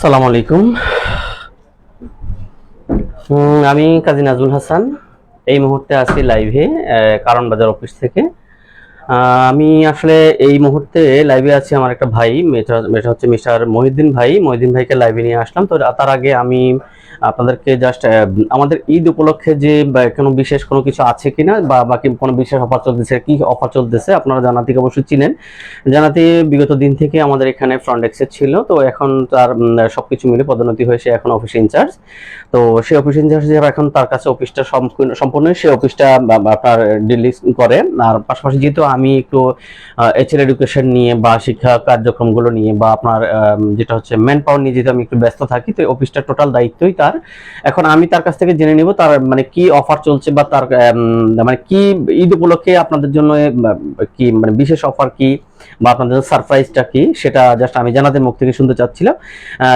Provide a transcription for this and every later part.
সালাম আলাইকুম। আমি কাজী নাজমুল হাসান। এই মুহূর্তে আছি লাইভে কারণ বাজার অফিস থেকে। আমি আসলে এই মুহূর্তে লাইভে আছি আমার একটা ভাই মেটা হচ্ছে মিস্টার মহিউদ্দিন ভাই। মহিউদ্দিন ভাইকে লাইভে নিয়ে আসলাম। তো তার আগে আমি আপনাদেরকে জাস্ট আমাদের ঈদ উপলক্ষে যে কোনো বিশেষ কোনো কিছু আছে কিনা বা বাকি কোনো বিশেষ অফার চলতেছে কি অফার চলতেছে আপনারা জানাতিকে অবশ্যই চিনেন। জানাতি বিগত দিন থেকে আমাদের এখানে ফ্রন্ট এক্সেস ছিল তো এখন তার উম, সবকিছু মিলে পদোন্নতি হয়েছে এখন অফিস ইনচার্জ তো সেই অফিস ইনচার্জ হিসেবে এখন তার কাছে অফিসটা সম্পূর্ণ সে অফিসটা আপনার ডিলি করে। আর পাশাপাশি যেহেতু আমি একটু এইচএল এডুকেশন নিয়ে বা শিক্ষা কার্যক্রমগুলো নিয়ে বা আপনার যেটা হচ্ছে ম্যান পাওয়ার নিয়ে যেহেতু আমি একটু ব্যস্ত থাকি তো অফিসটা টোটাল দায়িত্বই তার। এখন আমি তার কাছ থেকে জেনে নিব তার মানে কি অফার চলছে বা তার মানে কি ঈদ উপলক্ষে আপনাদের জন্য কি মানে বিশেষ অফার কি বা আপনাদের সারপ্রাইজটা কি সেটা জাস্ট আমি জানাতে মুখ থেকে শুনতে চাচ্ছিলাম।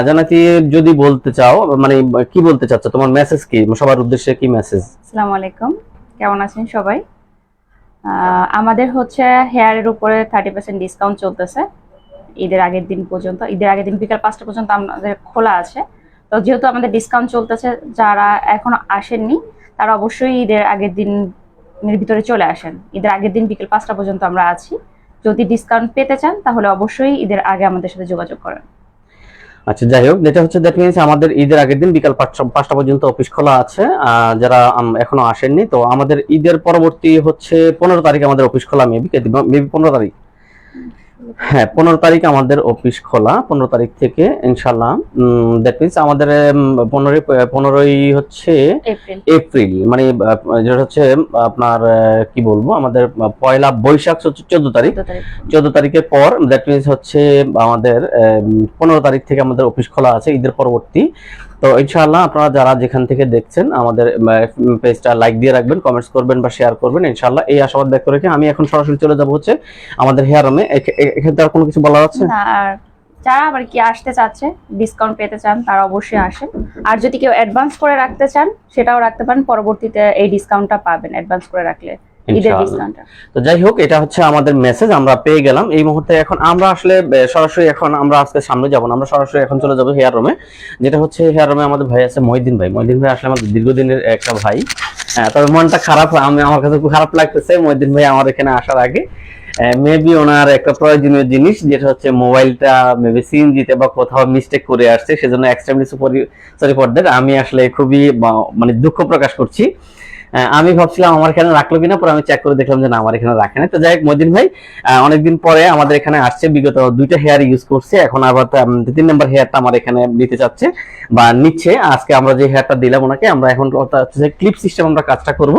জানাতি যদি বলতে চাও মানে কি বলতে চাচ্ছ? তোমার মেসেজ কি? সবার উদ্দেশ্যে কি মেসেজ আসসালামু আলাইকুম। কেমন আছেন সবাই? আমাদের হচ্ছে হেয়ারের উপরে থার্টি পার্সেন্ট ডিসকাউন্ট চলতেছে। ঈদের আগের দিন পর্যন্ত, ঈদের আগের দিন বিকাল পাঁচটা পর্যন্ত আমাদের খোলা আছে। তো যেহেতু আমাদের ডিসকাউন্ট চলতেছে, যারা এখনও আসেননি, তারা অবশ্যই ঈদের আগের দিনের ভিতরে চলে আসেন। ঈদের আগের দিন বিকেল পাঁচটা পর্যন্ত আমরা আছি। যদি ডিসকাউন্ট পেতে চান, তাহলে অবশ্যই ঈদের আগে আমাদের সাথে যোগাযোগ করেন। আচ্ছা যাই হোক, যেটা হচ্ছে দ্যাট মিনস আমাদের ঈদের আগের দিন বিকাল পাঁচটা পর্যন্ত অফিস খোলা আছে। যারা এখনও আসেননি, তো আমাদের ঈদের পরবর্তী হচ্ছে পনেরো তারিখ আমাদের অফিস খোলা মেবি মেবি পনেরো তারিখ। হ্যাঁ পনেরো তারিখ আমাদের অফিস খোলা পনেরো তারিখ থেকে ইনশাল্লাহ দ্যাট মিনস আমাদের পনেরোই পনেরোই হচ্ছে এপ্রিল। মানে যেটা হচ্ছে আপনার কি বলব আমাদের পয়লা বৈশাখ হচ্ছে চোদ্দ তারিখ। চোদ্দ তারিখ। চোদ্দ তারিখের পর দ্যাট মিনস হচ্ছে আমাদের পনেরো তারিখ থেকে আমাদের অফিস খোলা আছে ঈদের পরবর্তী। তো ইনশাআল্লাহ আপনারা যারা যেখান থেকে দেখছেন আমাদের পেজটা লাইক দিয়ে রাখবেন কমেন্টস করবেন বা শেয়ার করবেন ইনশাআল্লাহ এই আশাবাদ ব্যক্ত রেখে আমি এখন সরাসরি চলে যাব হচ্ছে আমাদের হেয়ার রুমে এখানে আর কোনো কিছু বলার আছে? না, আর যারা আবার কি আসতে চাচ্ছে ডিসকাউন্ট পেতে চান তারা অবশ্যই আসেন। আর যদি কেউ অ্যাডভান্স করে রাখতে চান সেটাও রাখতে পারেন পরবর্তীতে এই ডিসকাউন্টটা পাবেন অ্যাডভান্স করে রাখলে। তো যাই হোক এটা হচ্ছে আমাদের মেসেজ আমরা পেয়ে গেলাম। এই মুহূর্তে এখন আমরা আসলে সরাসরি এখন আমরা আজকে সামনে যাব আমরা সরাসরি এখন চলে যাব হেয়ার রুমে। যেটা হচ্ছে হেয়ার রুমে আমাদের ভাই আছে মহিদিন ভাই। মহিদিন ভাই আসলে আমাদের দীর্ঘদিনের একটা ভাই। তবে মনটা খারাপ আমি আমার কাছে খুব খারাপ লাগতেছে। মহিদিন ভাই আমার এখানে আসার আগে। মেবি ওনার একটা প্রয়োজনীয় জিনিস যেটা হচ্ছে মোবাইলটা মেবি সিএনজিতে বা কোথাও মিস্টেক করে আসছে সেজন্য এক্সট্রিমলি সরি ফর দ্যাট আমি আসলে খুবই মানে দুঃখ প্রকাশ করছি। আমি ভাবছিলাম আমার এখানে রাখল কিনা, পরে আমি চেক করে দেখলাম যে না, আমার এখানে রাখে না তো যাই হোক মদিন ভাই অনেকদিন পরে আমাদের এখানে আসছে, বিগত দুইটা হেয়ার ইউজ করছে। এখন আবার তিন নম্বর হেয়ারটা আমার এখানে নিতে চাচ্ছে বা নিচ্ছে। আজকে আমরা যে হেয়ারটা দিলাম ওনাকে, আমরা এখন ক্লিপ সিস্টেম আমরা কাজটা করব।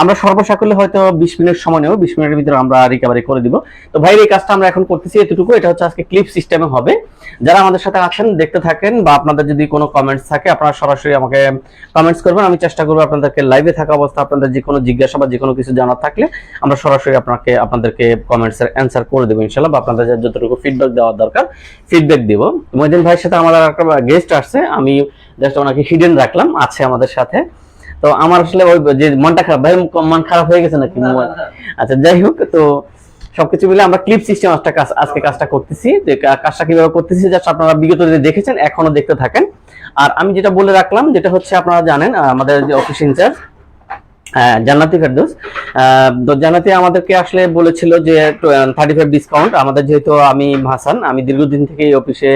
আমরা সর্বসাকল্যে হয়তো বিশ মিনিট সময় নেব, বিশ মিনিটের ভিতরে আমরা রিকভারি করে দিব। তো ভাই, এই কাজটা আমরা এখন করতেছি এতটুকু, এটা হচ্ছে আজকে ক্লিপ সিস্টেমে হবে। যারা আমাদের সাথে আছেন, দেখতে থাকেন বা আপনাদের যদি কোনো কমেন্টস থাকে, আপনারা সরাসরি আমাকে কমেন্টস করবেন। আমি চেষ্টা করব আপনাদেরকে লাইভে থাকা আপনাদের যে কোনো জিজ্ঞাসা বা যে কোনো কিছু জানার থাকলে আমরা সরাসরি আপনাকে আপনাদেরকে কমেন্টস এর অ্যান্সার করে দেবো ইনশাল্লাহ বা আপনাদের যতটুকু ফিডব্যাক দেওয়ার দরকার ফিডব্যাক দিব। মহিদিন ভাইয়ের সাথে আমাদের একটা গেস্ট আসছে আমি জাস্ট ওনাকে হিডেন রাখলাম আছে আমাদের সাথে। তো আমার আসলে ওই যে মনটা খারাপ ভাই মন খারাপ হয়ে গেছে নাকি? আচ্ছা যাই হোক তো সবকিছু মিলে আমরা ক্লিপ সিস্টেম একটা কাজ আজকে কাজটা করতেছি যে কাজটা কীভাবে করতেছি জাস্ট আপনারা বিগত দিনে দেখেছেন এখনও দেখতে থাকেন। আর আমি যেটা বলে রাখলাম যেটা হচ্ছে আপনারা জানেন আমাদের যে অফিস ইনচার্জ জান্নাতি ফেরদৌস। তো জান্নাতি আমাদেরকে আসলে বলেছিল যে থার্টি ফাইভ ডিসকাউন্ট আমাদের যেহেতু আমি হাসান আমি দীর্ঘদিন থেকে এই অফিসে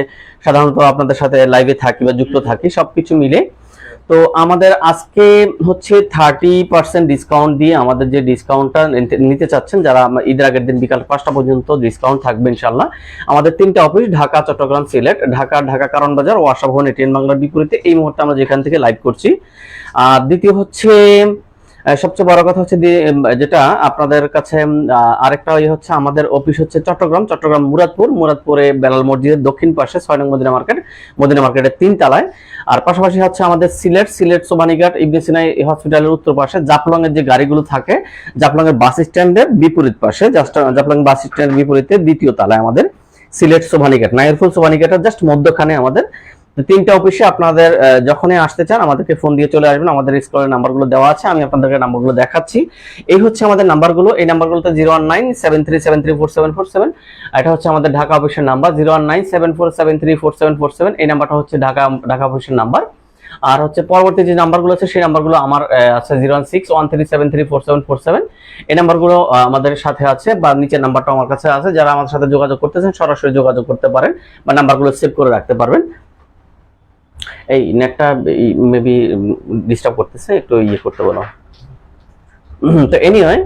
সাধারণত আপনাদের সাথে লাইভে থাকি বা যুক্ত থাকি সব কিছু মিলে। তো আমাদের আজকে হচ্ছে থার্টি পার্সেন্ট ডিসকাউন্ট দিয়ে আমাদের যে ডিসকাউন্টটা নিতে চাচ্ছেন, যারা ঈদের আগের দিন বিকাল পাঁচটা পর্যন্ত ডিসকাউন্ট থাকবে ইনশাল্লাহ আমাদের তিনটা অফিস ঢাকা, চট্টগ্রাম, সিলেট। ঢাকা ঢাকা কারণ বাজার ও আশা ভবন এটিএন বাংলার বিপরীতে এই মুহূর্তে আমরা যেখান থেকে লাইভ করছি। আর দ্বিতীয় হচ্ছে সবচেয়ে বড় কথা হচ্ছে যেটা আপনাদের কাছে আরেকটা ইয়ে হচ্ছে আমাদের অফিস হচ্ছে চট্টগ্রাম চট্টগ্রাম মুরাদপুর, মুরাদপুরে বেলাল মসজিদের দক্ষিণ পাশে ছয় নং মদিনা মার্কেট, মদিনা মার্কেটের তিন তলায়। আর পাশাপাশি হচ্ছে আমাদের সিলেট সিলেট সোবানীঘাট ইবনে সিনাই হসপিটালের উত্তর পাশে জাফলং এর যে গাড়িগুলো থাকে জাফলং এর বাস স্ট্যান্ডের বিপরীত পাশে জাফলং বাস স্ট্যান্ডের বিপরীতে দ্বিতীয় তলায় আমাদের সিলেট সোবানীঘাট নাইরফুল সোবানীঘাটের জাস্ট মধ্যখানে আমাদের তিনটা অফিসে আপনাদের যখনই আসতে চান, আমাদেরকে ফোন দিয়ে চলে আসবেন। আমাদের স্কুলের নাম্বারগুলো দেওয়া আছে, আমি আপনাদেরকে নাম্বারগুলো দেখাচ্ছি। এই হচ্ছে আমাদের নাম্বারগুলো এই নাম্বারগুলোতে zero one nine seven three seven three four seven four seven এটা হচ্ছে আমাদের ঢাকা অফিসের number zero one nine seven four seven three four seven four seven এই নাম্বারটা হচ্ছে ঢাকা ঢাকা অফিসের নাম্বার আর হচ্ছে পরবর্তী যে নাম্বারগুলো আছে, সেই নাম্বারগুলো আমার আছে zero one six one three seven three four seven four seven এই নাম্বারগুলো আমাদের সাথে আছে বা নিচের নাম্বারটা আমার কাছে আছে। যারা আমাদের সাথে যোগাযোগ করতেছেন, সরাসরি যোগাযোগ করতে পারেন বা নাম্বারগুলো সেভ করে রাখতে পারবেন। এই নেটটা মেবি ডিস্টার্ব করতেছে, একটু ইয়ে করতে বলো। তো এনিওয়ে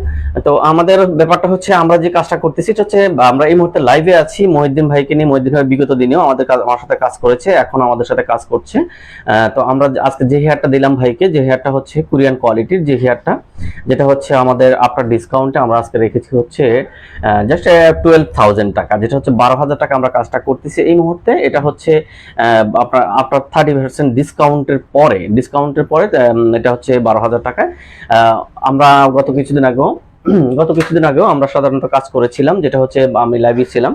তো আমাদের ব্যাপারটা হচ্ছে আমরা যে কাজটা করতেছি, এটা হচ্ছে আমরা এই মুহূর্তে লাইভে আছি, মহিউদ্দিন ভাইকে নিয়ে, মহিউদ্দিন ভাই বিগত দিনেও আমাদের আমার সাথে কাজ করেছে, এখন আমাদের সাথে কাজ করছে। তো আমরা আজকে যে হেয়ারটা দিলাম ভাইকে, যে হেয়ারটা হচ্ছে কোরিয়ান কোয়ালিটির যে হেয়ারটা যেটা হচ্ছে আমাদের আপনার ডিসকাউন্টে আমরা আজকে রেখেছি হচ্ছে জাস্ট টুয়েলভ থাউজেন্ড টাকা, যেটা হচ্ছে বারো হাজার টাকা আমরা কাজটা করতেছি এই মুহূর্তে। এটা হচ্ছে আপনার আপনার থার্টি পার্সেন্ট ডিসকাউন্টের পরে ডিসকাউন্টের পরে এটা হচ্ছে বারো হাজার টাকায় আমরা গত কিছুদিন আগেও, গত কিছুদিন আগেও আমরা সাধারণত কাজ করেছিলাম, যেটা হচ্ছে আমি লাইভে ছিলাম।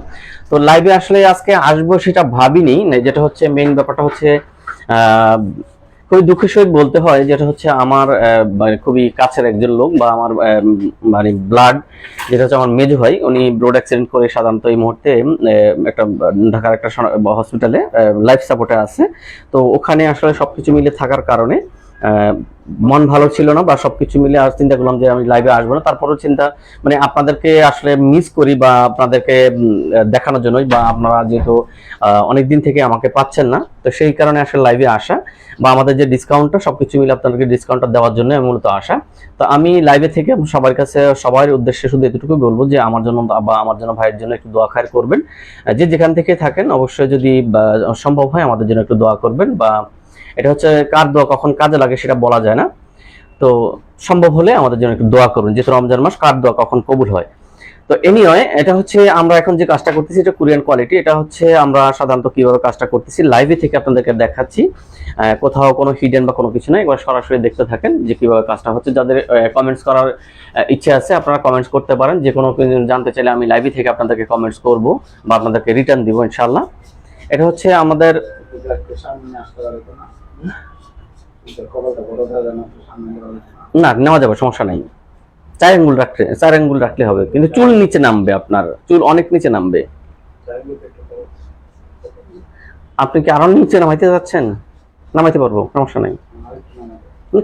তো লাইভে আসলে আজকে আসব সেটা ভাবিনি, যেটা হচ্ছে মেইন ব্যাপারটা হচ্ছে খুবই দুঃখের সহিত বলতে হয় যেটা হচ্ছে আমার মানে খুবই কাছের একজন লোক বা আমার মানে ব্লাড যেটা হচ্ছে আমার মেজু ভাই, উনি রোড অ্যাক্সিডেন্ট করে সাধারণত এই মুহূর্তে একটা, ঢাকার একটা হসপিটালে লাইফ সাপোর্টে আছে। তো ওখানে আসলে সবকিছু মিলে থাকার কারণে মন ভালো ছিল না বা সবকিছু মিলে আর চিন্তা করলাম যে আমি লাইভে আসব না। তারপরেও চিন্তা মানে আপনাদেরকে আসলে মিস করি বা আপনাদেরকে দেখানোর জন্যই বা আপনারা যেহেতু অনেক দিন থেকে আমাকে পাচ্ছেন না, তো সেই কারণে আসলে লাইভে আসা বা আমাদের যে ডিসকাউন্টটা সবকিছু মিলে আপনাদেরকে ডিসকাউন্টটা দেওয়ার জন্য মূলত আসা। তো আমি লাইভে থেকে সবার কাছে, সবার উদ্দেশ্যে শুধু এতটুকু বলব যে আমার জন্য বা আমার জন্য ভাইয়ের জন্য একটু দোয়া খায়ের করবেন। যে যেখান থেকে থাকেন, অবশ্যই যদি সম্ভব হয় আমাদের জন্য একটু দোয়া করবেন বা এটা হচ্ছে কার দোয়া কখন কাজে লাগে সেটা বলা যায় না। তো সম্ভব হলে আমাদের জন্য একটু দোয়া করুন, যেহেতু রমজান মাস, কার দোয়া কখন কবুল হয়। তো এনিওয়ে এটা হচ্ছে আমরা এখন যে কাজটা করতেছি, এটা কোরিয়ান কোয়ালিটি এটা হচ্ছে আমরা সাধারণত কীভাবে কাজটা করতেছি লাইভে থেকে আপনাদেরকে দেখাচ্ছি। কোথাও কোনো হিডেন বা কোনো কিছু নাই, একবার সরাসরি দেখতে থাকেন যে কীভাবে কাজটা হচ্ছে। যাদের কমেন্টস করার ইচ্ছে আছে, আপনারা কমেন্টস করতে পারেন। যে কোনো জানতে চাইলে আমি লাইভে থেকে আপনাদেরকে কমেন্টস করব বা আপনাদেরকে রিটার্ন দিব ইনশাল্লাহ এটা হচ্ছে আমাদের না, নেওয়া যাবে, সমস্যা নাই। চার আঙ্গুল রাখলে চার আঙ্গুল রাখলে হবে, কিন্তু চুল নিচে নামবে আপনার। চুল অনেক নিচে নামবে। আপনি কি আরও নিচে নামাইতে যাচ্ছেন? নামাইতে পারব, সমস্যা নাই।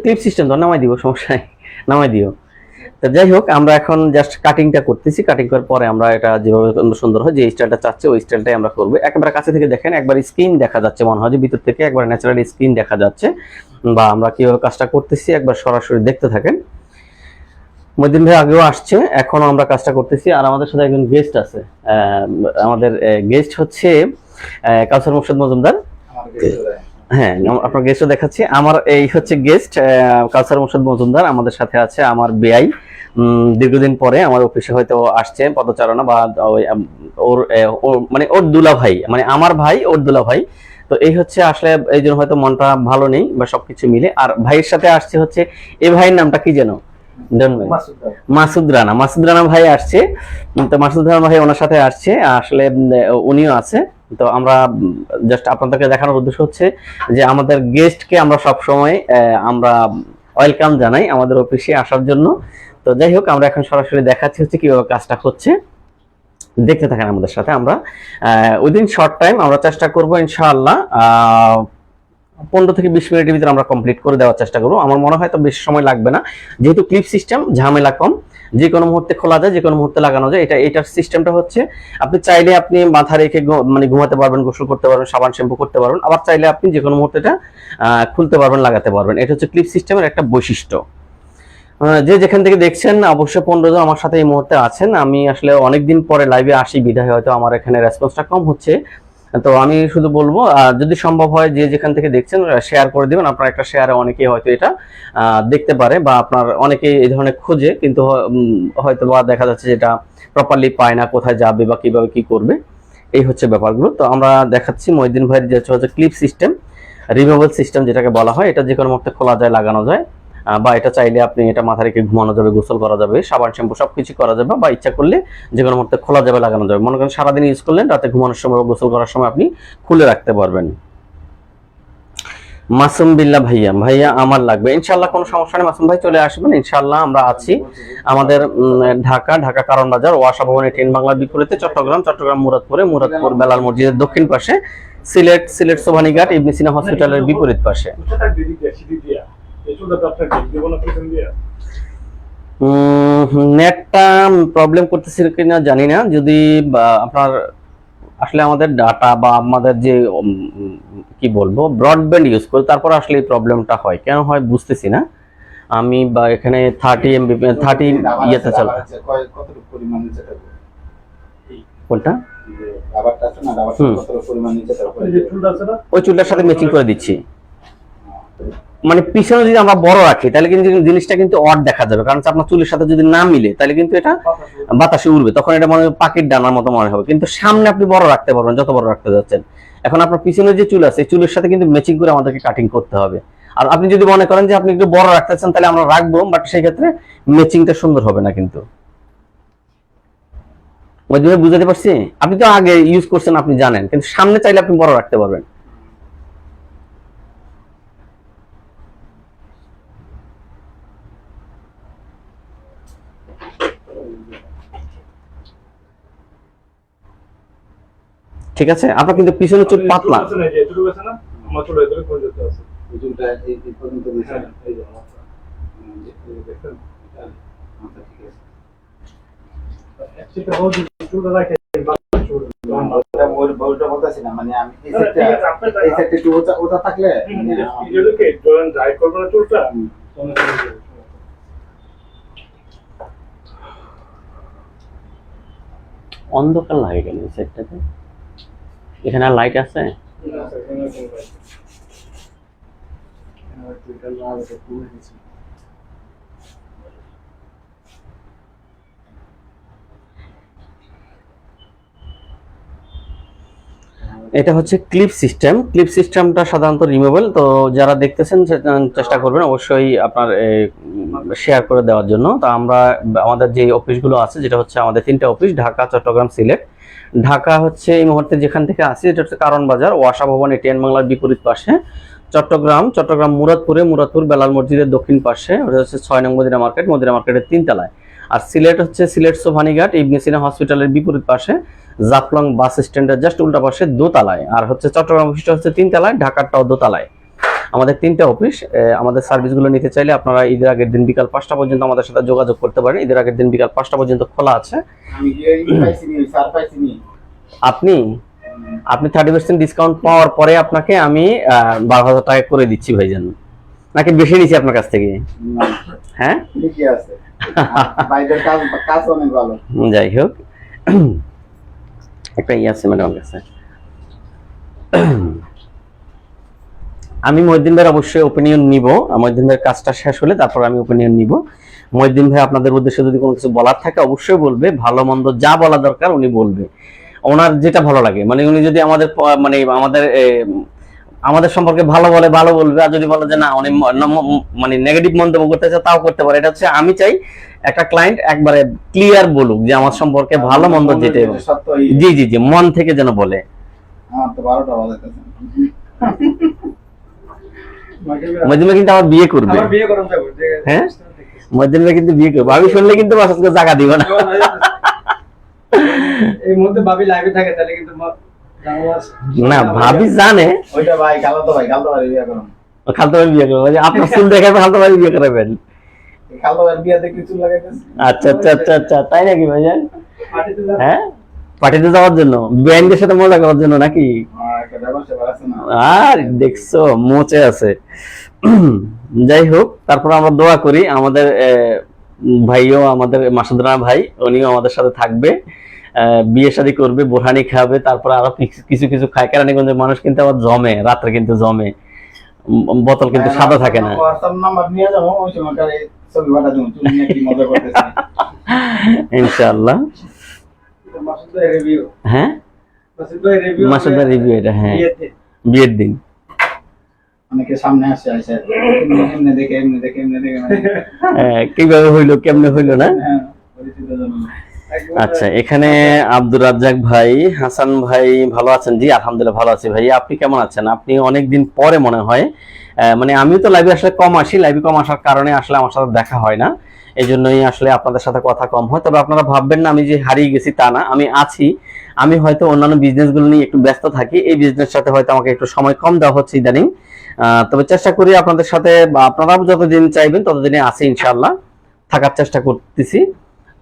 ক্লিপ সিস্টেম তো নামাই দিব, সমস্যা নাই। নামাই দিও। তো যাই হোক, আমরা এখন জাস্ট কাটিংটা করতেছি। কাটিং করার পরে আমরা এটা যেভাবে সুন্দর হয়, যে স্টাইলটা চাচ্ছে, ওই স্টাইলটাই আমরা করব। একেবারে কাছে থেকে দেখেন, একবার স্ক্রিন দেখা যাচ্ছে, মনে হয় যে ভিতর থেকে একবার ন্যাচারাল স্ক্রিন দেখা যাচ্ছে। বা আমরা কীভাবে কাজটা করতেছি, একবার সরাসরি দেখতে থাকেন। মদিন ভাই আগেও আসছে এখনও আমরা কাজটা করতেছি। আর আমাদের সাথে একজন গেস্ট আছে। আমাদের গেস্ট হচ্ছে কাউসার মুর্শিদ মজুমদার। হ্যাঁ আপনার গেস্টও দেখাচ্ছি। আমার এই হচ্ছে গেস্ট কাউসার মোর্শেদ মজুমদার। আমাদের সাথে আছে আমার বেআই। দীর্ঘদিন পরে আমার অফিসে হয়তো আসছে পদচারণা বা ওর মানে ওর দুলা ভাই মানে আমার ভাই ওর দুলা ভাই তো এই হচ্ছে আসলে এই জন্য হয়তো মনটা ভালো নেই বা সবকিছু মিলে। আর ভাইয়ের সাথে আসছে হচ্ছে এ ভাইয়ের নামটা কি যেন? মাসুদ মাসুদ রানা। মাসুদ রানা ভাই আসছে। তো মাসুদ রানা ভাই ওনার সাথে আসছে। আসলে উনিও আছে। তো আমরা জাস্ট আপনাদেরকে দেখানোর উদ্দেশ্য হচ্ছে যে আমাদের গেস্টকে আমরা সব সময় আমরা ওয়েলকাম জানাই আমাদের অফিসে আসার জন্য। তো যাই হোক, আমরা এখন সরাসরি দেখাচ্ছি হচ্ছে কীভাবে কাজটা হচ্ছে। দেখতে থাকেন আমাদের সাথে আমরা। উইদিন শর্ট টাইম আমরা চেষ্টা করব ইনশাআল্লাহ পনেরো থেকে বিশ মিনিটের ভিতরে আমরা কমপ্লিট করে দেওয়ার চেষ্টা করব। আমার মনে হয় তো বেশি সময় লাগবে না। যেহেতু ক্লিপ সিস্টেম ঝামেলা কম যে কোনো মুহূর্তে খোলা যায় যে কোনো মুহূর্তে লাগানো যায়। এটা, এটার সিস্টেমটা হচ্ছে আপনি চাইলে আপনি মাথা রেখে মানে ঘুমাতে পারবেন, গোসল করতে পারবেন, সাবান শ্যাম্পু করতে পারবেন। আবার চাইলে আপনি যে কোনো মুহূর্তে এটা খুলতে পারবেন, লাগাতে পারবেন। এটা হচ্ছে ক্লিপ সিস্টেমের একটা বৈশিষ্ট্য। যে যেখান থেকে দেখছেন, অবশ্যই পনেরো জন আমার সাথে এই মুহূর্তে আছেন। আমি আসলে অনেকদিন পরে লাইভে আসি বিধায় হয়তো আমার এখানে রেসপন্সটা কম হচ্ছে। তো আমি শুধু বলব যদি সম্ভব হয় যে যেখান থেকে দেখছেন শেয়ার করে দিবেন। আপনার একটা শেয়ারে অনেকেই হয়তো এটা দেখতে পারে বা আপনার অনেকে এই ধরনের খোঁজে, কিন্তু হয়তো বা দেখা যাচ্ছে যেটা প্রপারলি পায় না, কোথায় যাবে বা কীভাবে কি করবে। এই হচ্ছে ব্যাপারগুলো। তো আমরা দেখাচ্ছি মহিদিন ভাইয়ের যে হচ্ছে ক্লিপ সিস্টেম রিমুভেবল সিস্টেম যেটাকে বলা হয়, এটা যে কোনো মুহূর্তে খোলা যায়, লাগানো যায়। বা এটা চাইলে আপনি এটা মাথা রেখে ঘুমানো যাবে, গোসল করা যাবে, সাবান, শ্যাম্পু সব কিছু করা যাবে বা ইচ্ছা করলে যে কোনো মুহূর্তে খোলা যাবে, লাগানো যাবে। মনে করেন সারাদিন ইউজ করলেন, রাতে ঘুমানোর সময় বা গোসল করার সময় আপনি খুলে রাখতে পারবেন। মাসুম বিল্লাহ ভাইয়া ভাইয়া আমার লাগবে। ইনশাল্লাহ কোনো সমস্যা নেই, মাসুম ভাই চলে আসবেন। ইনশাল্লাহ আমরা আছি আমাদের ঢাকা ঢাকা কারণ বাজার, ওয়াসা ভবনে ট্রেন বাংলার বিপরীতে চট্টগ্রাম চট্টগ্রাম, মুরাদপুরে, মুরাদপুর, বেলাল মসজিদের দক্ষিণ পাশে, সিলেট সিলেট সোভানীঘাট, ইবনে সিনা হসপিটালের বিপরীত পাশে। নেটটা প্রবলেম করতেছে কিনা জানি না। যদি আপনার আসলে আমাদের ডাটা বা আমাদের যে কি বলব ব্রডব্যান্ড ইউজ করি তারপর আসলে এই প্রবলেমটা হয়। কেন হয় বুঝতেছি না। আমি বা এখানে থার্টি এমবি থার্টি ইয়েতে চলে। কোনটা? ওই চুলটার সাথে ম্যাচিং করে দিচ্ছি। মানে পিছনে যদি আমরা বড় রাখি, তাহলে কিন্তু জিনিসটা কিন্তু অড দেখা যাবে। কারণ আপনার চুলের সাথে যদি না মিলে, তাহলে কিন্তু এটা বাতাসে উড়বে। তখন এটা মনে পাখির ডানার মতো মনে হবে। কিন্তু সামনে আপনি বড় রাখতে পারবেন, যত বড় রাখতে যাচ্ছেন। এখন আপনার পিছনে যে চুল আছে চুলের সাথে কিন্তু ম্যাচিং করে আমাদেরকে কাটিং করতে হবে। আর আপনি যদি মনে করেন যে আপনি একটু বড় রাখতে চান, তাহলে আমরা রাখব বাট সেই ক্ষেত্রে ম্যাচিংটা সুন্দর হবে না কিন্তু। বুঝাতে পারছি? আপনি তো আগে ইউজ করছেন, আপনি জানেন। কিন্তু সামনে চাইলে আপনি বড় রাখতে পারবেন ঠিক আছে আপনার কিন্তু পিছনে চুল পাতলা আছে না এই যে এতটুকু আছে না আমার চুল এতটুকু পর্যন্ত আছে ওই চুলটা এই এই পর্যন্ত দিয়েছে হ্যাঁ এই যে আমার হুম, যে- এই যে দেখছেন? এটা আচ্ছা, ঠিক আছে। একসাথে বহুত চুলটা রাখে চুল ওটা ওর- ওটা বলতেছি না, মানে আমি এই না, না, সাইডটা- ঠিক আছে, আপনার- এই সাইডটা একটু ওটা- ওটা থাকলে মানে আমার- ভিডিওকে যখন করব না চুলটা হুম। তখন চলে যাবে। অন্ধকার লাগে কেন এই সেটটাতে এখানে আর লাইট আছে। এটা হচ্ছে ক্লিপ সিস্টেম ক্লিপ সিস্টেমটা সাধারণত রিমুভেবল তো যারা দেখতেছেন চেষ্টা করবেন অবশ্যই আপনার শেয়ার করে দেওয়ার জন্য। তো আমরা, আমাদের যে অফিসগুলো আছে, যেটা হচ্ছে আমাদের তিনটা অফিস ঢাকা, চট্টগ্রাম, সিলেট। ঢাকা হচ্ছে এই মুহূর্তে যেখান থেকে আসি, এটা হচ্ছে কারণ বাজার, ওয়াসা ভবন, এটিএন বাংলার বিপরীত পাশে। চট্টগ্রাম চট্টগ্রাম মুরাদপুরে, মুরাদপুর বেলাল মসজিদের দক্ষিণ পাশে, ওটা হচ্ছে ছয় নং মদিনা মার্কেট, মদিনা মার্কেটের তিনতলায়। আর সিলেট হচ্ছে সিলেট সোভানীঘাট ইবনে সিনা হসপিটালের বিপরীত পাশে, জাফলং বাস স্ট্যান্ডের জাস্ট উল্টা পাশে দোতলায়। আর হচ্ছে চট্টগ্রাম অফিসটা হচ্ছে তিনতলায়, ঢাকারটাও দোতলায়। আমাদের তিনটা অফিস আমাদের সার্ভিসগুলো নিতে চাইলে আপনারা ঈদের আগের দিন বিকাল পাঁচটা পর্যন্ত আমাদের সাথে যোগাযোগ করতে পারেন। ঈদের আগের দিন বিকাল পাঁচটা পর্যন্ত খোলা আছে? আপনি? আপনি থার্টি পার্সেন্ট ডিসকাউন্ট পাওয়ার পরে আপনাকে আমি বারো হাজার টাকা করে দিচ্ছি ভাই ভাইজান। নাকি বেশি নিচ্ছি আপনার কাছ থেকে? হ্যাঁ? যাই হোক। একটা ইয়ে আছে ম্যাডাম কাছে। আমি মহিদ্দিন ভাইয়ের অবশ্যই ওপিনিয়ন নিব। মহিদ্দিন ভাইয়ের কাজটা শেষ হলে তারপর আমি ওপিনিয়ন নিব। মহিদ্দিন ভাই আপনাদের উদ্দেশ্যে যদি কোনো কিছু বলার থাকে অবশ্যই বলবে। ভালো মন্দ যা বলা দরকার উনি বলবে। ওনার যেটা ভালো লাগে। মানে উনি যদি আমাদের মানে আমাদের আমাদের সম্পর্কে ভালো বলে ভালো বলবে। আর যদি বলে যে না উনি ম- মানে নেগেটিভ মন্তব্য করতে চায় তাও করতে পারে। এটা হচ্ছে আমি চাই একটা ক্লায়েন্ট একবারে ক্লিয়ার বলুক যে আমার সম্পর্কে ভালো মন্দ যেটা সত্য জি জি জি মন থেকে যেন বলে। আমার তো বারোটা বাজাইতেছে মধ্যে কিন্তু আমার বিয়ে করবে। হ্যাঁ? মধ্যে কিন্তু বিয়ে করবে। আমি শুনলে কিন্তু জায়গা দিব না। এই মধ্যে ভাবি লাইভে থাকে তাহলে কিন্তু। না ভাবি জানে। ওইটা ভাই কালো তো ভাই কালো ভাই বিয়ে করুন। খালতো ভাই বিয়ে করবে। আপনার চুল দেখে খালতো ভাই বিয়ে করাবেন। কালো ভাই বিয়ে দেখে চুল লাগাইতেছে? আচ্ছা আচ্ছা আচ্ছা আচ্ছা। তাই নাকি ভাইজান? হ্যাঁ? পার্টিতে যাওয়ার জন্য? ব্যান্ডের সাথে মজা করার জন্য নাকি? আর দেখছ মোচে আছে। যাই হোক তারপর আমরা দোয়া করি আমাদের ভাইও আমাদের মাসুদ রানা ভাই উনিও আমাদের সাথে থাকবে বিয়ে শাদী করবে বোরহানি খাবে তারপর আরও কিছু- কিছু খায়। কেরানীগঞ্জের মানুষ কিন্তু আবার জমে রাত্রে কিন্তু জমে। বোতল কিন্তু সাদা থাকে না। ইনশাআল্লাহ। হ্যাঁ? মাসুদ ভাই রিভিউ এটা, হ্যাঁ। বিয়ের দিন। অনেকে সামনে আসে আসে এমনি- এমনি দেখে এমনি দেখে এমনি দেখে কীভাবে হইল কেমনে হইল না? পরিচিত জন। আচ্ছা এখানে আব্দুর রাজ্জাক ভাই হাসান ভাই ভালো আছেন? জি আলহামদুলিল্লাহ ভালো আছি ভাই আপনি কেমন আছেন? আপনি অনেকদিন পরে মনে হয় মানে আমি তো লাইভে আসলে কম আসি লাইভে কম আসার কারণে আসলে আমার সাথে দেখা হয় না। এই জন্যই আসলে আপনাদের সাথে কথা কম হয়। তবে আপনারা ভাববেন না আমি যে হারিয়ে গেছি তা না। আমি আছি আমি হয়তো অন্যান্য বিজনেসগুলো নিয়ে একটু ব্যস্ত থাকি এই বিজনেস সাথে হয়তো আমাকে একটু সময় কম দেওয়া হচ্ছে ইদানিং। তবে চেষ্টা করি আপনাদের সাথে বা আপনারাও যতদিন চাইবেন ততদিনে আছি ইনশাআল্লাহ। থাকার চেষ্টা করতেছি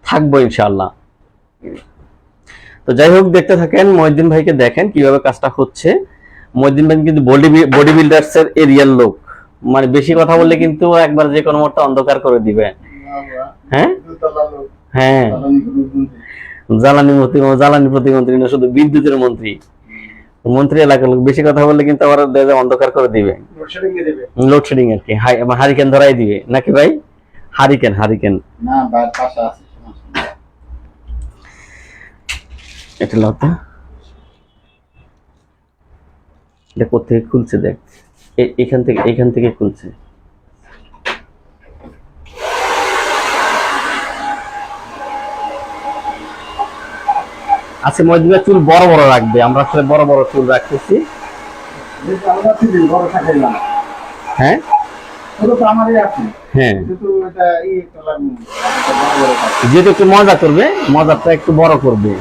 থাকব ইনশাআল্লাহ। তো যাই হোক দেখতে থাকেন মহিউদ্দিন ভাইকে দেখেন কীভাবে কাজটা হচ্ছে। মহিউদ্দিন ভাই কিন্তু বডি বডি বিল্ডার্স এর এরিয়ার লোক। মানে বেশি কথা বললে কিন্তু একবার যে কোনো মুহূর্তে অন্ধকার করে দিবে। হ্যাঁ? হ্যাঁ। জ্বালানি মন্ত্রী জ্বালানি প্রতিমন্ত্রী না শুধু বিদ্যুতের মন্ত্রী। মন্ত্রী এলাকার লোক বেশি কথা বললে কিন্তু আবার অন্ধকার করে দিবে। লোডশেডিং আর কি। হারিকেন ধরাই দিবে। নাকি ভাই? Hurricane hurricane. এটা লতা এটা কোথেকে খুলছে দেখ। এখান থেকে এখান থেকে খুলছে। আচ্ছা মজুবের চুল বড় বড় রাখবে, আমরা আসলে বড় বড় চুল রাখতেছি। হ্যাঁ আছে। হ্যাঁ। যেহেতু একটু মজা করবে, মজাটা একটু বড় করবে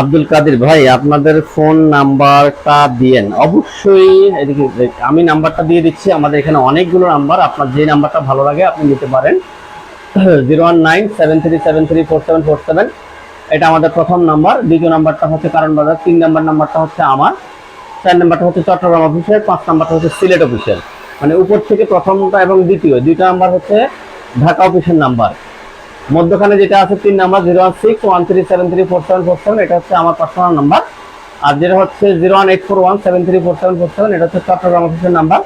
আব্দুল কাদের ভাই, আপনাদের ফোন নাম্বারটা দিয়েন। অবশ্যই আমি নাম্বারটা দিয়ে দিচ্ছি। আমাদের এখানে অনেকগুলো নাম্বার, আপনার যে নাম্বারটা ভালো লাগে আপনি নিতে পারেন। Zero one nine seven three seven three four seven four seven. এটা আমাদের প্রথম নাম্বার। দ্বিতীয় নাম্বারটা হচ্ছে কারণ বাজার, তিন নাম্বার নাম্বারটা হচ্ছে আমার। চার নাম্বারটা হচ্ছে চট্টগ্রাম অফিসের, পাঁচ নাম্বারটা হচ্ছে সিলেট অফিসের। মানে উপর থেকে প্রথমটা এবং দ্বিতীয়, দুইটা নাম্বার হচ্ছে ঢাকা অফিসের নাম্বার। মধ্যখানে যেটা আছে তিন number zero one six, one three seven three four seven four seven, এটা হচ্ছে আমার পার্সোনাল নাম্বার আর যেটা হচ্ছে zero one eight four one seven three four seven four seven, এটা হচ্ছে চট্টগ্রাম অফিসের নাম্বার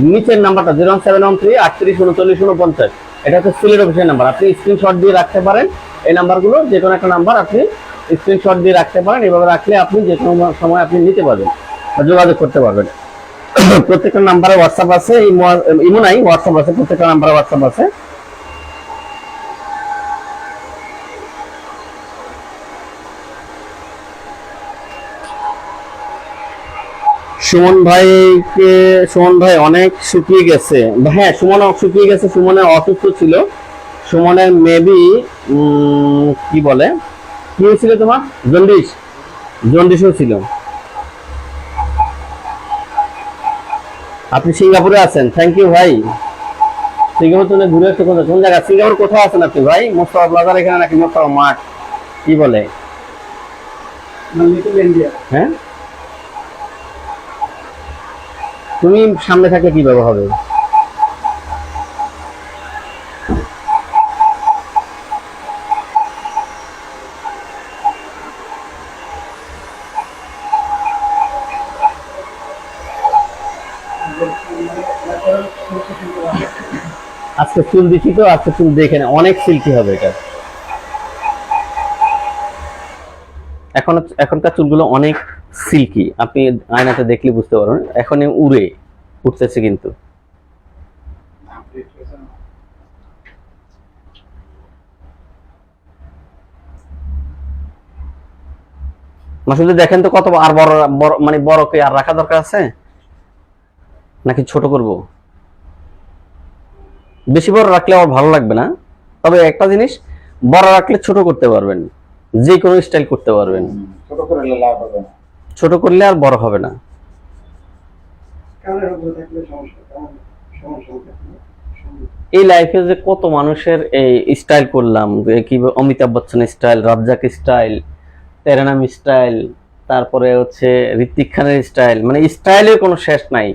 নিচের নাম্বারটা zero one seven one three, আটত্রিশ, উনচল্লিশ, উনপঞ্চাশ। এটা হচ্ছে সিলেট অফিসের নাম্বার আপনি স্ক্রিনশট দিয়ে রাখতে পারেন এই নাম্বারগুলো যে কোনো একটা নাম্বার আপনি স্ক্রিনশট দিয়ে রাখতে পারেন। এভাবে রাখলে আপনি যে কোনো সময় আপনি নিতে পারবেন বা যোগাযোগ করতে পারবেন। প্রত্যেকটা নাম্বারে হোয়াটসঅ্যাপ আছে, ইমো- নাই হোয়াটসঅ্যাপ আছে, প্রত্যেকটা নাম্বারে হোয়াটসঅ্যাপ আছে। সুমন ভাইকে সুমন ভাই অনেক শুকিয়ে গেছে। হ্যাঁ সুমন শুকিয়ে গেছে সুমনের অসুস্থ ছিল। সুমনের মেবি কি বলে? কি হয়েছিল তোমার? জন্ডিস জন্ডিসও ছিল। আপনি সিঙ্গাপুরে আছেন। থ্যাংক ইউ ভাই। সিঙ্গাপুর তুমি ঘুরে আসতে কোথায়? কোন জায়গা সিঙ্গাপুর কোথায় আছেন আপনি ভাই? মোস্তফা প্লাজার এখানে নাকি? মোস্তফা মাঠ। কি বলে। হ্যাঁ? তুমি সামনে থাকলে কীভাবে হবে? আজকে চুল দিচ্ছি তো, আজকে চুল দেখে না, অনেক সিল্কি হবে এটা। এখন এখনকার চুলগুলো অনেক সিল্কি। আপনি আয়নাতে দেখলে বুঝতে পারবেন। এখন উড়ে উঠতেছে কিন্তু? মাসুদ দেখেন তো কত আর বড় মানে বড় কে আর রাখা দরকার আছে? নাকি ছোট করব? বেশি বড় রাখলে আমার ভালো লাগবে না। তবে একটা জিনিস, বড় রাখলে ছোট করতে পারবেন। যে কোনো স্টাইল করতে পারবেন। ছোট করে লাভ হবে না। ছোট করলে আর বড় হবে না। এই লাইফে যে কত মানুষের এই স্টাইল করলাম কি Amitabh Bachchan style Razzak style Tere Naam style তারপরে হচ্ছে ঋত্বিক খানের স্টাইল মানে স্টাইলের কোনো শেষ নাই।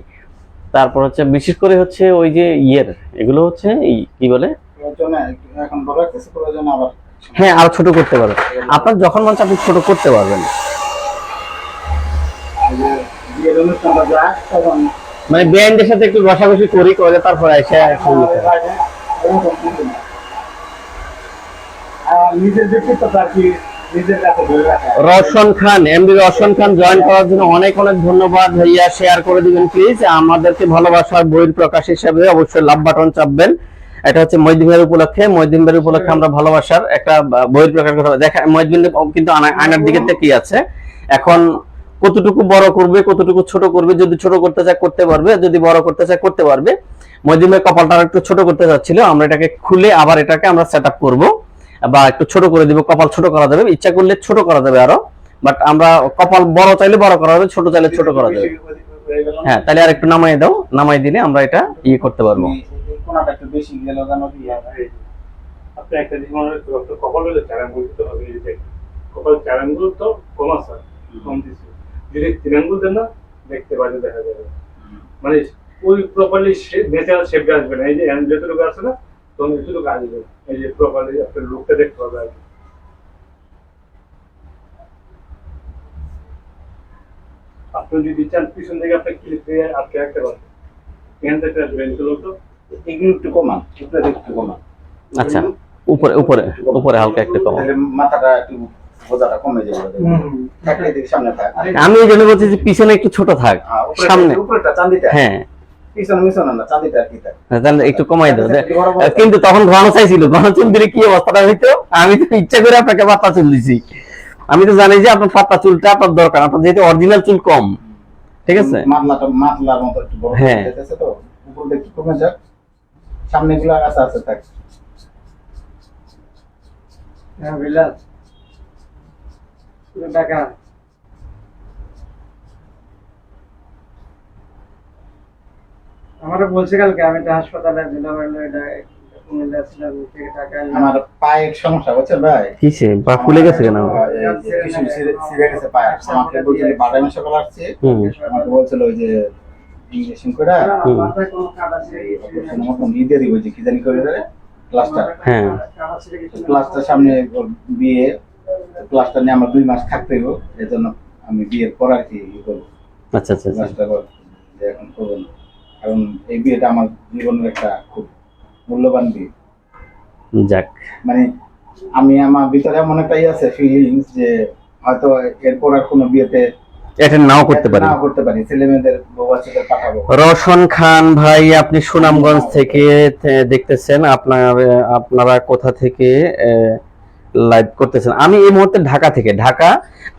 তারপর হচ্ছে বিশেষ করে হচ্ছে ওই যে ইয়ের এগুলো হচ্ছে কি বলে? হ্যাঁ আরও ছোট করতে পারবেন আপনার যখন মন চায় আপনি ছোট করতে পারবেন। মানে বেআইনদের সাথে একটু ঘষাঘষি করি করে তারপর এসে আমাদের বাইরে এরকম কিছু না। আর নিজের ব্যক্তিত্বটা আর কি নিজের কাছে ধরে রাখা রওশন খান এমডি রওশন খান জয়েন করার জন্য অনেক অনেক ধন্যবাদ ভাইয়া। শেয়ার করে দিবেন প্লিজ আমাদেরকে ভালোবাসার বইয়ের প্রকাশ হিসাবে অবশ্যই লাভ বাটন চাপবেন। এটা হচ্ছে মহিদিন উপলক্ষে। মহিদিন উপলক্ষে আমরা ভালোবাসার একটা বইয়ের প্রকাশ হবে। দেখা মহিদিন কিন্তু আয়না- আয়নার দিকে কি আছে? এখন কতটুকু বড় করবে, কতটুকু ছোট করবে, যদি ছোট করতে চায় করতে পারবে, যদি বড় করতে চায় করতে পারবে। মহিদিন ভাই কপালটা একটু ছোট করতে চাচ্ছিল, আমরা এটাকে খুলে আবার এটাকে আমরা সেট আপ করব, বা একটু ছোট করে দিব, কপাল ছোট করা যাবে, ইচ্ছা করলে ছোট করা যাবে আরও বাট আমরা কপাল বড় চাইলে বড় করা যাবে, ছোট চাইলে ছোট করা যাবে। হ্যাঁ তাহলে আর একটু নামাই দাও, নামাই দিলে আমরা এটা ইয়ে করতে পারব। কপাল হলে চার আঙ্গুল দিতে হবে, এই যে, কপাল তো কম যদি দেন না দেখতে বাজে দেখা যাবে মানে ওই প্রপারলি ন্যাচারাল শেপে আসবে না। এই যে যতটুকু আছে না তখন এতটুকু আসবে। এই যে প্রপারলি আপনার লুকটা দেখতে হবে আগে আপনি যদি চান পিছন থেকে আপনি ক্লিক দিয়ে আটকে রাখতে পারেন। এখান থেকে তো এগুলো একটু কমান। একটু কমান। আচ্ছা উপরে উপরে উপরে হালকা একটু কম তাহলে মাথাটা একটু বোঝাটা কমে যাবে থাকলে দিকে সামনে থাক। আমি এই জন্য বলছি যে পিছনে একটু ছোট থাক হ্যাঁ, সামনে। উপরেটা চান্দিটা হ্যাঁ। পিছনে মিশনে না চান্দিটা আর কি থাক। তাহলে একটু কমাই দাও। যে- বড় বড়- কিন্তু তখন ঘন চাইছিল ঘন চুল দিলে কি অবস্থাটা হইতো? আমি তো ইচ্ছা করে আপনাকে পাতা চুল দিছি। আমি তো জানি যে আপনার পাতা চুলটা আপনার দরকার আপনার যেহেতু অরিজিনাল চুল কম। ঠিক আছে? মাতলাটা মাতলার মতো একটু বড় হ্যাঁ। তো উপরে কমে যাক। সামনে গুলো আছে আছে থাক। হ্যাঁ বিলাস টাকা আমারও বলছে কালকে আমি তো হাসপাতালে দিলাম এটা। আমার পায়ের সমস্যা হচ্ছে ভাই? কিসে বা ফুলে গেছে কেন? কিছু ছিঁড়ে- গেছে পায়ে আমাকে বলছিল বাদামি মিশা কলার চেয়ে আমাকে বলছিল ওই যে ইঞ্জেকশন করে আমার দিয়ে দিব যে কি জানি করে দেবে প্লাস্টার হ্যাঁ। প্লাস্টার সামনে বিয়ে প্লাস্টার নিয়ে আমার দুই মাস থাকতে হইব এই জন্য আমি বিয়ের পর আর কি করব। আচ্ছা আচ্ছা আচ্ছা। এখন করব না। কারণ এই বিয়েটা আমার জীবনের একটা খুব মূল্যবান বিয়ে। যাক। মানে আমি আমার ভিতরে এমন একটা ইয়ে আছে ফিলিংস যে হয়তো এরপর আর কোনো বিয়েতে এটা নাও করতে পারি। নাও করতে পারি ছেলে মেয়েদের বাচ্চাদের পাঠাবো। রওশন খান ভাই আপনি সুনামগঞ্জ থেকে দেখতেছেন আপনার আপনারা কোথা থেকে লাইভ করতেছেন। আমি এই মুহূর্তে ঢাকা থেকে ঢাকা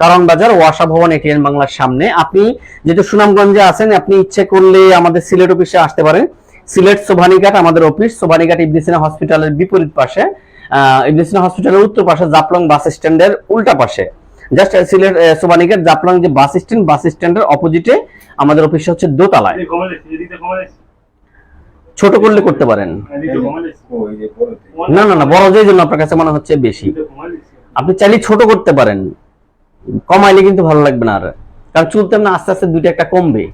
কারণ বাজার ওয়াসা ভবন এটিএন বাংলার সামনে। আপনি যেহেতু সুনামগঞ্জে আছেন আপনি ইচ্ছে করলে আমাদের সিলেট অফিসে আসতে পারেন। সিলেট সোভানিঘাট আমাদের অফিস সোভানিঘাট ইবলিসিনা হসপিটালের বিপরীত পাশে। আহ, ইবলিসিনা হসপিটালের উত্তর পাশে জাপলং বাস স্ট্যান্ডের উল্টা পাশে। জাস্ট সিলেট সোভানিঘাট জাপলং যে বাস স্ট্যান্ড বাস স্ট্যান্ডের অপোজিটে আমাদের অফিস হচ্ছে দোতলায় এই ঘুমালে এদিকে ঘুমালে ছোট করলে করতে পারেন। না না না, বড় যে জন্য আপনার কাছে মনে হচ্ছে বেশি। আপনি চাইলে ছোট করতে পারেন। কমাইলে কিন্তু ভালো লাগবে না আর। কারণ চুল তো এমনি আস্তে আস্তে দুইটা একটা কমবে।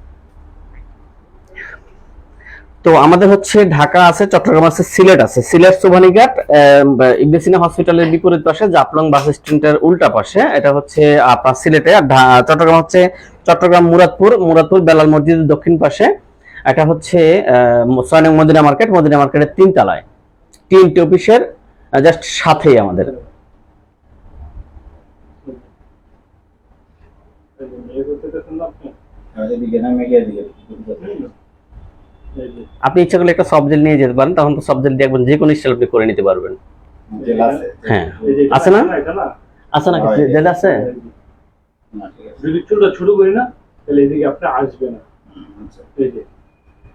তো আমাদের হচ্ছে ঢাকা আছে, চট্টগ্রাম আছে, সিলেট আছে। সিলেট সোভানিঘাট ইবনেসিনা হসপিটালের বিপরীত পাশে জাপলং বাস স্ট্যান্ডের উল্টা পাশে। এটা হচ্ছে আপনার সিলেটে। আর চট্টগ্রাম হচ্ছে চট্টগ্রাম মুরাদপুর মুরাদপুর বেলাল মসজিদের দক্ষিণ পাশে। এটা হচ্ছে সয়নং মদিনা মার্কেট, মদিনা মার্কেটের তিন তলায়। তিনটি অফিসের জাস্ট সাথেই আমাদের। আপনি ইচ্ছা করলে একটা সবজেল নিয়ে যেতে পারেন, তখন তো সবজেল দিয়ে যে কোনো স্টাইল আপনি করে নিতে পারবেন। হ্যাঁ। আছে না? এটা না? আছে জেল আছে? যদি চুলটা ছোট করি না, তাহলে এদিকে আপনি আসবে না।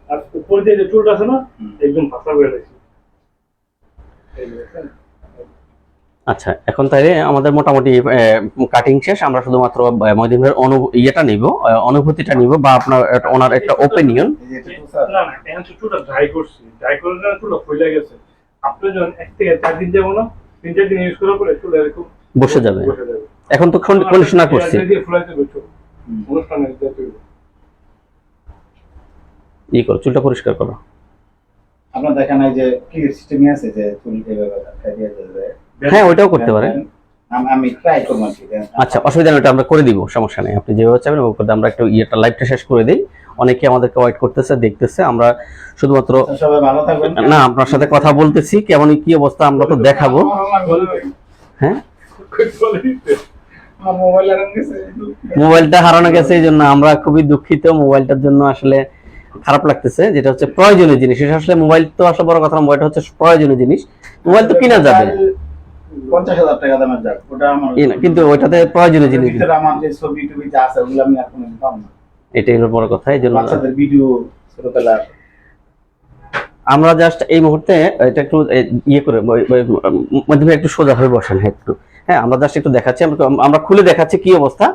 আর উপর দিয়ে যে চুলটা আছে না একদম ফাঁসা করে রাখছি? আচ্ছা এখন তাইলে আমাদের মোটামুটি কাটিং শেষ। আমরা শুধুমাত্র আহ, মহিদিন ভাইয়ের অনু ইয়েটা নিব অনুভূতিটা নিব বা আপনার ওনার একটা ওপিনিয়ন। না না এখন চুলটা ড্রাই করছি। ড্রাই করে না চুলটা ফুলে গেছে। আপনি যখন এক থেকে চার দিন যাব না তিন চার দিন ইউজ করার পরে চুল এরকম বসে যাবে। এখন তো কন্ডিশনার করছি। অনুষ্ঠানে দিতে হবে। ই করো চুলটা পরিষ্কার করো। আপনার দেখা নাই যে কি সিস্টেম আছে যে চুল যাবে হ্যাঁ ওইটাও করতে পারে আম- আমি ট্রাই করব আচ্ছা অসুবিধা নেই ওটা আমরা করে দিব সমস্যা নেই। আপনি যেভাবে চাইবেন ওভাবে করে আমরা একটু ইয়েটা লাইভটা শেষ করে দিই। অনেকে আমাদেরকে ওয়েট করতেছে দেখতেছে আমরা শুধুমাত্র সবাই ভালো থাকবেন। না আপনার সাথে কথা বলতেছি কেমন কি অবস্থা আমরা তো দেখাবো। হ্যাঁ? মোবাইলটা হারানো গেছে। এই জন্য আমরা খুবই দুঃখিত মোবাইলটার জন্য আসলে খারাপ লাগতেছে যেটা হচ্ছে প্রয়োজনীয় জিনিস। এটা আসলে মোবাইল তো আসলে বড় কথা মোবাইলটা হচ্ছে প্রয়োজনীয় জিনিস। মোবাইল তো কিনা যাবে? পঞ্চাশ হাজার টাকা দামের যাক ওটা আমার কিন্তু ওইটাতে প্রয়োজনীয় জিনিস। আমার যে ছবি টবি যা আছে ওগুলো আমি কোনো পাবো না। এটাই হলো বড় কথা এই জন্য বাচ্চাদের ভিডিও ছোটবেলার আমরা জাস্ট এই মুহূর্তে এটা একটু ইয়ে করে মাধ্যমে একটু সোজা হয়ে বসেন হ্যাঁ একটু। হ্যাঁ আমরা জাস্ট একটু দেখাচ্ছি আমরা খুলে দেখাচ্ছি কি অবস্থা।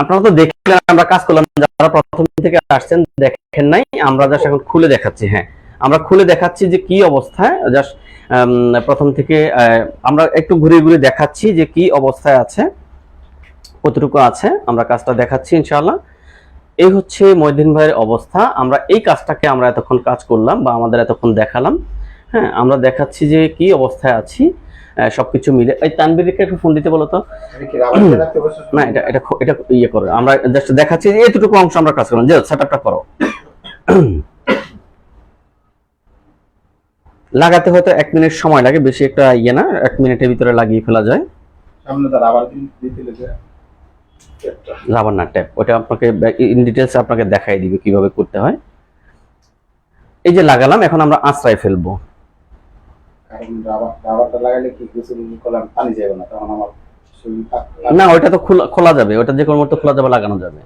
আপনারা তো দেখলেন, আমরা কাজ করলাম, যারা প্রথম থেকে আসছেন দেখেন নাই, আমরা জাস্ট এখন খুলে দেখাচ্ছি হ্যাঁ। আমরা খুলে দেখাচ্ছি যে কি অবস্থায় জাস্ট প্রথম থেকে আমরা একটু ঘুরে ঘুরে দেখাচ্ছি যে কি অবস্থায় আছে, কতটুকু আছে, আমরা কাজটা দেখাচ্ছি ইনশাআল্লাহ। এই হচ্ছে মহিদিন ভাইয়ের অবস্থা, আমরা এই কাজটাকে আমরা এতক্ষণ কাজ করলাম বা আমাদের এতক্ষণ দেখালাম হ্যাঁ। আমরা দেখাচ্ছি যে কি অবস্থায় আছি। সবকিছু মিলে। এই তানবিরকে একটু ফোন দিতে বলো তো। না এটা এটা এটা ইয়ে করো। আমরা জাস্ট দেখাচ্ছি এতটুকু অংশ আমরা কাজ করলাম। যে সেটআপটা করো। লাগাতে হয়তো এক মিনিট সময় লাগে বেশি একটা ইয়ে না এক মিনিটের ভিতরে লাগিয়ে ফেলা যায়। সামনে তো রাবার দিতে লেগে রাবার না ট্যাপ ওটা আপনাকে ইন ডিটেলস আপনাকে দেখাই দিবে কীভাবে করতে হয়। এই যে লাগালাম এখন আমরা আঁচড়ায় ফেলব। কারণ রাবার রাবারটা লাগালে কি কিছু করলাম পানি যাবে না তখন আমার না ওটা তো খোলা যাবে ওটা যে কোনো মুহূর্তে খোলা যাবে লাগানো যাবে।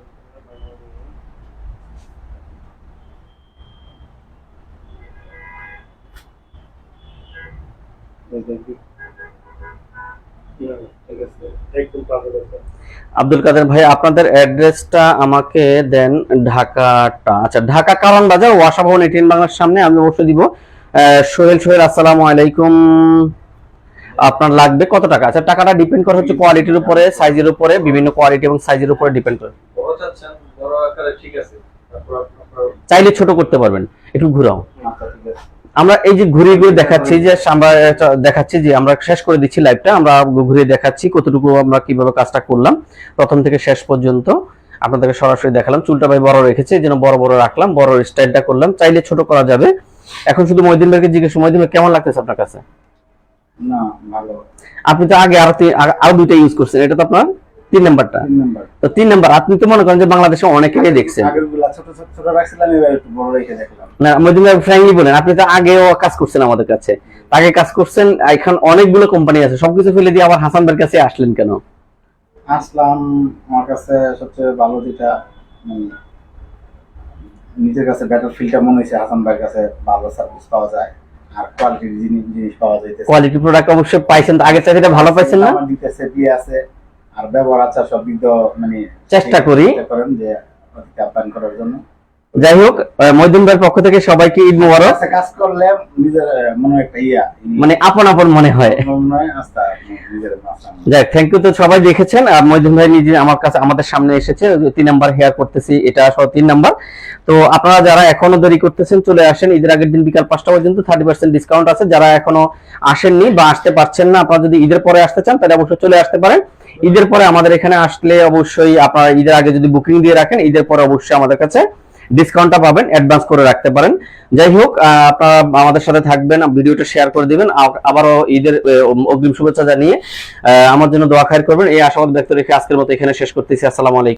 আব্দুল কাদের ভাই আপনাদের অ্যাড্রেসটা আমাকে দেন ঢাকাটা। আচ্ছা ঢাকা কারণ বাজার ওয়াসা ভবন এটিএন বাংলার সামনে আমি অবশ্যই দিব। সোহেল সোহেল, আসসালামু আলাইকুম। আপনার লাগবে কত টাকা? আচ্ছা টাকাটা ডিপেন্ড করে হচ্ছে কোয়ালিটির উপরে সাইজের উপরে, বিভিন্ন কোয়ালিটি এবং সাইজের উপরে ডিপেন্ড করে। চাইলে ছোট করতে পারবেন, একটু ঘুরাও। আমরা এই যে ঘুরিয়ে ঘুরে দেখাচ্ছি যে, আমরা দেখাচ্ছি যে, আমরা শেষ করে দিচ্ছি লাইভটা আমরা ঘুরিয়ে দেখাচ্ছি কতটুকু আমরা কীভাবে কাজটা করলাম। প্রথম থেকে শেষ পর্যন্ত আপনাদেরকে সরাসরি দেখালাম। চুলটা ভাই বড় রেখেছে, এই জন্য বড় বড় রাখলাম, বড় স্টাইলটা করলাম। চাইলে ছোট করা যাবে। এখন শুধু মহিদিন ভাইকে জিজ্ঞেস মহিদিন ভাই কেমন লাগতেছে আপনার কাছে? না ভালো। আপনি তো আগে আরও আরও দুইটা ইউজ করছেন এটা তো আপনার তিন নাম্বারটা। তো তিন নাম্বার আপনি তো মনে করেন যে বাংলাদেশে অনেকেই দেখছেন। না ফ্র্যাঙ্কলি বলেন আপনি তো আগেও কাজ করছেন আমাদের কাছে। আগে কাজ করছেন এখন অনেকগুলো কোম্পানি আছে সবকিছু ফেলে দিয়ে আবার হাসান ভাইয়ের কাছে আসলেন কেন? আসলাম আমার কাছে সবচেয়ে ভালো যেটা মানে নিজের কাছে ব্যাটার ফিল্ডটা মনে হয়েছে হাসান ভাইয়ের কাছে ভালো সার্ভিস পাওয়া যায় আর কোয়ালিটির জিনিস জিনিস পাওয়া যাইতেছে। কোয়ালিটি প্রোডাক্ট অবশ্যই পাইছেন আগের চাইতে ভালো পাইছেন না? আমার দিতেছে দিয়ে আছে আর ব্যবহার আছে সব দিক মানে চেষ্টা করি। করেন যে আপ্যায়ন করার জন্য। যাই হোক ভাইয়ের পক্ষ থেকে সবাইকে ঈদ মুবারক। কাজ করলে নিজের মনে একটা ইয়া মানে আপন আপন মনে হয়। যাক থ্যাংক ইউ তো সবাই দেখেছেন। আর মহিউদ্দিন ভাই নিজে আমার কাছে আমাদের সামনে এসেছে তিন নাম্বার হেয়ার করতেছি এটা সহ তিন নাম্বার। তো আপনারা যারা এখনও দেরি করতেছেন চলে আসেন ঈদের আগের দিন বিকাল পাঁচটা পর্যন্ত থার্টি পার্সেন্ট ডিসকাউন্ট আছে। যারা এখনও আসেননি বা আসতে পারছেন না আপনারা যদি ঈদের পরে আসতে চান তাহলে অবশ্যই চলে আসতে পারেন। ঈদের পরে আমাদের এখানে আসলে অবশ্যই আপনারা ঈদের আগে যদি বুকিং দিয়ে রাখেন ঈদের পরে অবশ্যই আমাদের কাছে ডিসকাউন্টটা পাবেন অ্যাডভান্স করে রাখতে পারেন। যাই হোক আপনারা আমাদের সাথে থাকবেন, ভিডিওটা শেয়ার করে দিবেন। আবারও ঈদের অগ্রিম শুভেচ্ছা জানিয়ে আমার জন্য দোয়া খায়ের করবেন। এই আশাবাদ ব্যক্ত রেখে আজকের মতো এখানে শেষ করতেছি। আসসালামু আলাইকুম।